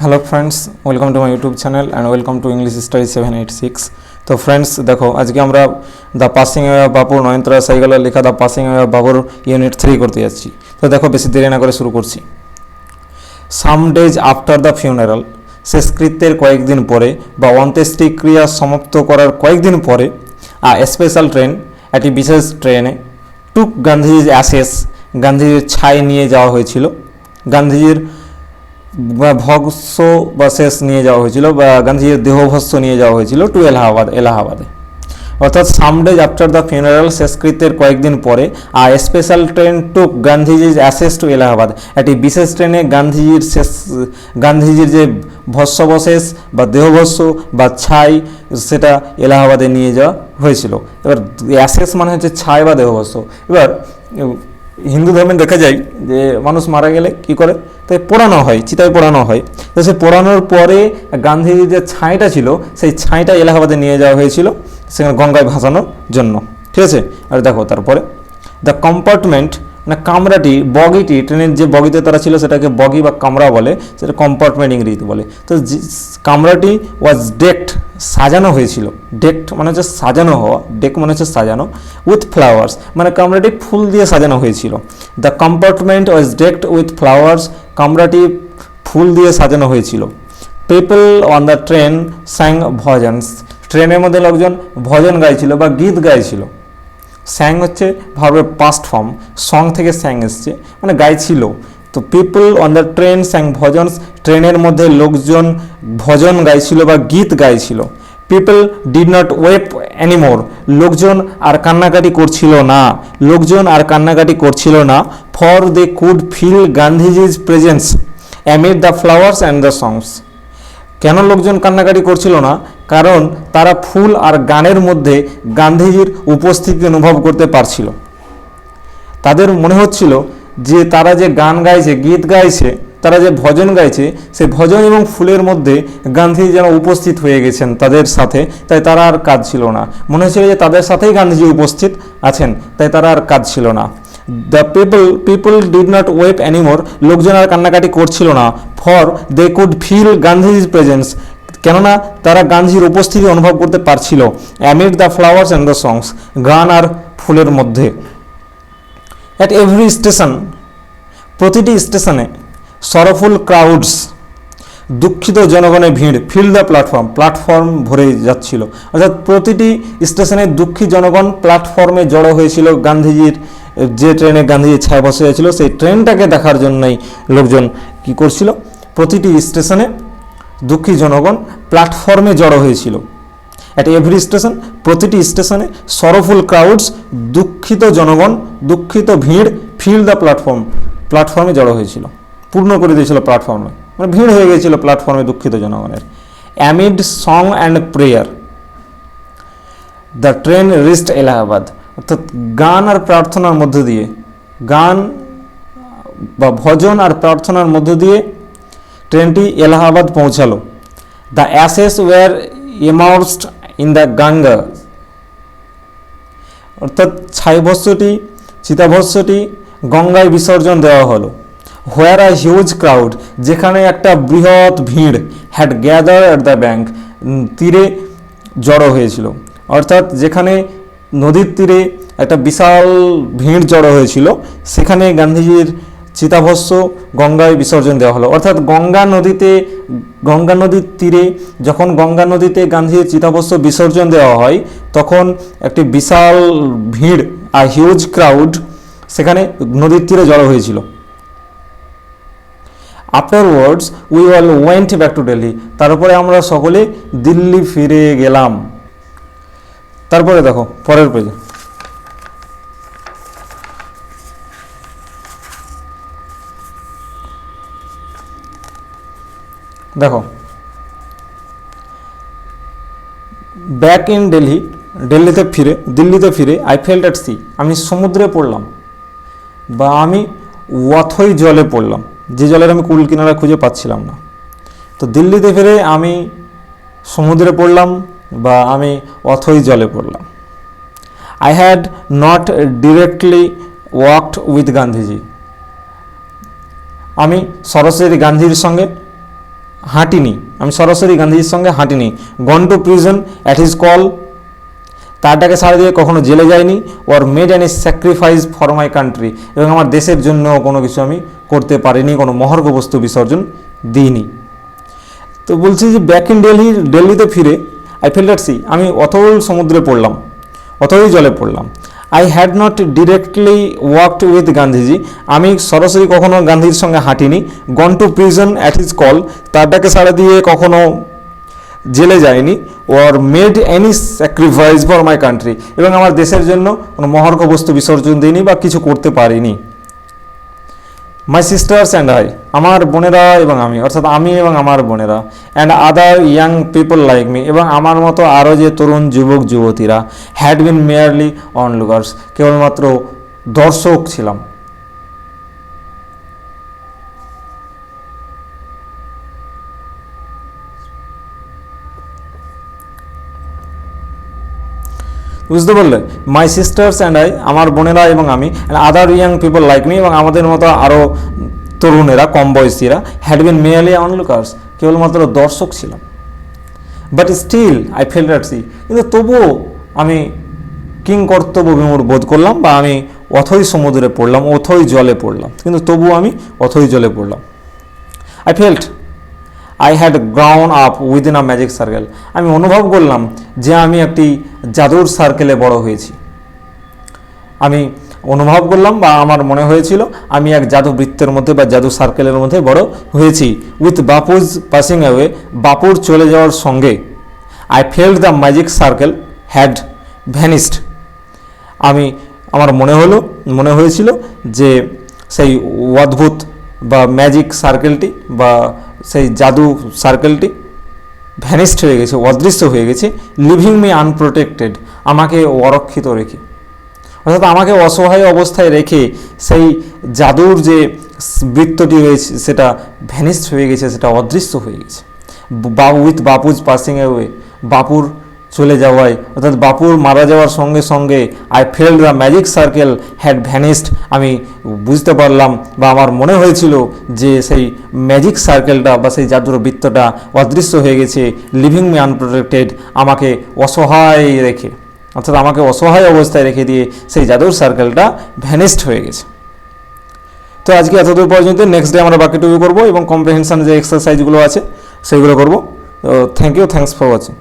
Hello friends welcome to my YouTube channel and welcome to English study seven eight six তো friends দেখো, আজকে আমরা the passing away বাবুর নয়নতরা সাইকেলের লেখা দ্য পাসিং অ্যাওয়ে বাবুর ইউনিট থ্রি করতে যাচ্ছি। তো দেখো, বেশি দেরি না করে শুরু করছি। Some days after the funeral শেষকৃত্যের কয়েকদিন পরে বা অন্ত্যেষ্টিক্রিয়া সমাপ্ত করার কয়েকদিন পরে আ স্পেশাল ট্রেন একটি বিশেষ ট্রেনে টুক গান্ধীজির অ্যাসেস গান্ধীজির ছাই নিয়ে যাওয়া হয়েছিল। গান্ধীজির বা ভস্য বা শেষ নিয়ে যাওয়া হয়েছিল বা গান্ধীজির দেহভস্য নিয়ে যাওয়া হয়েছিল টু এলাহাবাদ এলাহাবাদে। অর্থাৎ some days after the funeral শেষকৃত্যের কয়েকদিন পরে আর স্পেশাল ট্রেন টুক গান্ধীজির অ্যাসেস টু এলাহাবাদ। একটি বিশেষ ট্রেনে গান্ধীজির শেষ গান্ধীজির যে ভস্যবশেষ বা দেহভস্য বা ছাই, সেটা এলাহাবাদে নিয়ে যাওয়া হয়েছিল। এবার অ্যাসেস মানে হচ্ছে ছাই বা দেহভস্য এবার, হিন্দু ধর্মে দেখা যায় যে মানুষ মারা গেলে কি করে? তাই পোড়ানো হয়, চিতায় পোড়ানো হয়। তো সে পোড়ানোর পরে গান্ধীজির যে ছাইটা ছিল, সেই ছাইটা এলাহাবাদে নিয়ে যাওয়া হয়েছিল, সেখানে গঙ্গায় ভাসানোর জন্য। ঠিক আছে? আর দেখো তারপরে দ্য কম্পার্টমেন্ট না, কামরাটি, বগিটি, ট্রেনের যে বগিতে তারা ছিল সেটাকে বগি বা কামরা বলে, সেটা কম্পার্টমেন্ট ইংরেজিতে বলে। তো কামরাটি ওয়াজ ডেকড সাজানো হয়েছিল। ডেকড মানে হচ্ছে সাজানো হওয়া ডেক মানে হচ্ছে সাজানো উইথ ফ্লাওয়ার্স মানে কামরাটি ফুল দিয়ে সাজানো হয়েছিল। The compartment was decked with flowers কামরাটি ফুল দিয়ে সাজানো হয়েছিল। People on the train sang bhajans ট্রেনের মধ্যে লোকজন ভজন গাইছিল বা গীত গাইছিল। স্যাং হচ্ছে ভার্বের পাস্ট ফর্ম সং থেকে স্যাং এসছে মানে গাইছিল। তো people on the train sang bhajans ট্রেনের মধ্যে লোকজন ভজন গাইছিল বা গীত গাইছিল। People did not weep anymore লোকজন আর কান্নাকাটি করছিল না, লোকজন আর কান্নাকাটি করছিল না for they could feel Gandhiji's presence amid the flowers and the songs কেন লোকজন কান্নাকাটি করছিল না? কারণ তারা ফুল আর গানের মধ্যে গান্ধীজির উপস্থিতি অনুভব করতে পারছিল। তাদের মনে হচ্ছিল যে তারা যে গান গাইছে, গীত গাইছে, তারা যে ভজন গাইছে, সে ভজন এবং ফুলের মধ্যে গান্ধীজি যেন উপস্থিত হয়ে গেছেন তাদের সাথে, তাই তারা আর কাজ ছিল না। মনে হচ্ছিল যে তাদের সাথেই গান্ধীজি উপস্থিত আছেন, তাই তারা আর কাজ ছিল না। The people people did not weep anymore লোকজন আর কান্নাকাটি করছিল না। ফর দে কুড ফিল গান্ধীজির প্রেজেন্স কেননা, তারা গান্ধীর উপস্থিতি অনুভব করতে পারছিল amid the flowers and the songs গান আর ফুলের মধ্যে। অ্যাট এভরি স্টেশন প্রতিটি স্টেশনে সরফুল ক্রাউডস দুঃখিত জনগণের ভিড় ফিল দ্য প্ল্যাটফর্ম প্ল্যাটফর্ম ভরে যাচ্ছিল। অর্থাৎ প্রতিটি স্টেশনে দুঃখী জনগণ প্ল্যাটফর্মে জড়ো হয়েছিল গান্ধীজির যে ট্রেনে গান্ধীজি ছায় বসে যাচ্ছিল সেই ট্রেনটাকে দেখার জন্যই লোকজন কি করছিল? প্রতিটি স্টেশনে দুঃখী জনগণ প্ল্যাটফর্মে জড়ো হয়েছিল। অ্যাট এভরি স্টেশন প্রতিটি স্টেশনে সরফুল ক্রাউডস দুঃখিত জনগণ, দুঃখিত ভিড় ফিল দ্য প্ল্যাটফর্ম প্ল্যাটফর্মে জড়ো হয়েছিল। পূর্ণ করে দিয়েছিল প্ল্যাটফর্মে মানে ভিড় হয়ে গিয়েছিল প্ল্যাটফর্মে দুঃখিত জনগণের। Amid song and prayer the train reached Allahabad অর্থাৎ গান আর প্রার্থনার মধ্য দিয়ে, গান বা ভজন আর প্রার্থনার মধ্য দিয়ে ট্রেনটি এলাহাবাদ পৌঁছালো। The ashes were immersed in the Ganga. অর্থাৎ ছাইভস্যটি, চিতাভস্যটি গঙ্গায় বিসর্জন দেওয়া হলো। হোয়ার আ হিউজ ক্রাউড, যেখানে একটা বৃহৎ ভিড় had gather at the bank তীরে জড়ো হয়েছিল। অর্থাৎ যেখানে নদীর তীরে একটা বিশাল ভিড় জড়ো হয়েছিল। সেখানে গান্ধীজির চিতাভস্য গঙ্গায় বিসর্জন দেওয়া হলো। অর্থাৎ গঙ্গা নদীতে, গঙ্গা নদীর তীরে যখন গঙ্গা নদীতে গান্ধীজির চিতাভস্য বিসর্জন দেওয়া হয়, তখন একটি বিশাল ভিড় আর হিউজ ক্রাউড সেখানে নদীর তীরে জড়ো হয়েছিল। Afterwards we all went back to Delhi তারপরে আমরা সকলে দিল্লি ফিরে গেলাম। তারপরে দেখো, পরের পেজে দেখো ব্যাক ইন দিল্লি দিল্লিতে ফিরে দিল্লিতে ফিরে আই ফেল্ট অ্যাট সি আমি সমুদ্রে পড়লাম, বা আমি অথই জলে পড়লাম। যে জলের আমি কুল কিনারা খুঁজে পাচ্ছিলাম না। তো দিল্লিতে ফিরে আমি সমুদ্রে পড়লাম বা আমি অথই জলে পড়লাম। I had not directly walked with Gandhiji আমি সরাসরি গান্ধীর সঙ্গে হাঁটিনি। আমি সরাসরি গান্ধীজির সঙ্গে হাঁটিনি। Gone to prison at his call তারটাকে সারা দিয়ে কখনো জেলে যায়নি or made an sacrifice for my country এবং আমার দেশের জন্য কোনো কিছু আমি করতে পারিনি, কোনো মহর্ঘ বস্তু বিসর্জন দিইনি। তো বলছি যে ব্যাক ইন দিল্লি দিল্লিতে ফিরে আই ফেল সি আমি অথল সমুদ্রে পড়লাম অথই জলে পড়লাম। I had not directly worked with Gandhiji আমি সরাসরি কখনো গান্ধীর সঙ্গে হাঁটিনি। Gone to prison at his call তার ডাকে সাড়া দিয়ে কখনো জেলে যায়নি or made any sacrifice for my country এবং আমার দেশের জন্য কোনো মহর্ঘ বস্তু বিসর্জন দিইনি বা কিছু করতে পারিনি। মাই সিস্টার্স অ্যান্ড আই আমার বোনেরা এবং আমি, অর্থাৎ আমি এবং আমার বোনেরা and other young people like me এবং আমার মতো আরও যে তরুণ যুবক, যুবতীরা had been merely onlookers কেবলমাত্র দর্শক ছিলাম। বুঝতে পারলে? মাই সিস্টার্স অ্যান্ড আই আমার বোনেরা এবং আমি other young people like me এবং আমাদের মতো আরও তরুণেরা, কম বয়সীরা হ্যাড বিন মেয়ারলি অনলুকার্স কেবলমাত্র দর্শক ছিলাম। But still I felt at sea কিন্তু তবুও আমি কিং কর্তব্য বিমূর বোধ করলাম বা আমি অথই সমুদ্রে পড়লাম, অথই জলে পড়লাম। কিন্তু তবুও আমি অথই জলে পড়লাম। I felt I had grown up within a magic circle আমি অনুভব করলাম যে আমি একটি জাদুর সার্কেলে বড় হয়েছি। আমি অনুভব করলাম বা আমার মনে হয়েছিল আমি এক জাদু বৃত্তের মধ্যে বা জাদু সার্কেলের মধ্যে বড় হয়েছি। উইথ বাপুজ পাসিং অ্যাওয়ে বাপুর চলে যাওয়ার সঙ্গে I felt the magic circle had vanished আমি, আমার মনে হলো, মনে হয়েছিল যে সেই অদ্ভুত বা ম্যাজিক সার্কেলটি বা সেই জাদু সার্কেলটি ভ্যানিস্ট হয়ে গেছে, অদৃশ্য হয়ে গেছে লিভিং মি আনপ্রোটেক্টেড আমাকে অরক্ষিত রেখে। অর্থাৎ আমাকে অসহায় অবস্থায় রেখে সেই জাদুর যে বৃত্তটি রয়েছে, সেটা ভ্যানিস্ট হয়ে গেছে, সেটা অদৃশ্য হয়ে গেছে। বা উইথ বাপুজ পাসিং অ্যাওয়ে বাপুর চলে যাওয়ায়, অর্থাৎ বাপুর মারা যাওয়ার সঙ্গে সঙ্গে I felt the magic circle had vanished আমি বুঝতে পারলাম বা আমার মনে হয়েছিল যে সেই ম্যাজিক সার্কেলটা বা সেই জাদুর বৃত্তটা অদৃশ্য হয়ে গেছে লিভিং মি আনপ্রোটেক্টেড আমাকে অসহায় রেখে, অর্থাৎ আমাকে অসহায় অবস্থায় রেখে দিয়ে সেই জাদুর সার্কেলটা ভ্যানিস্ট হয়ে গেছে। তো আজকে এতদূর পর্যন্ত নেক্সট ডে আমরা বাকিটুকু করব এবং কম্প্রিহেনশন যে এক্সারসাইজগুলো আছে সেগুলো করব। তো thank you thanks for watching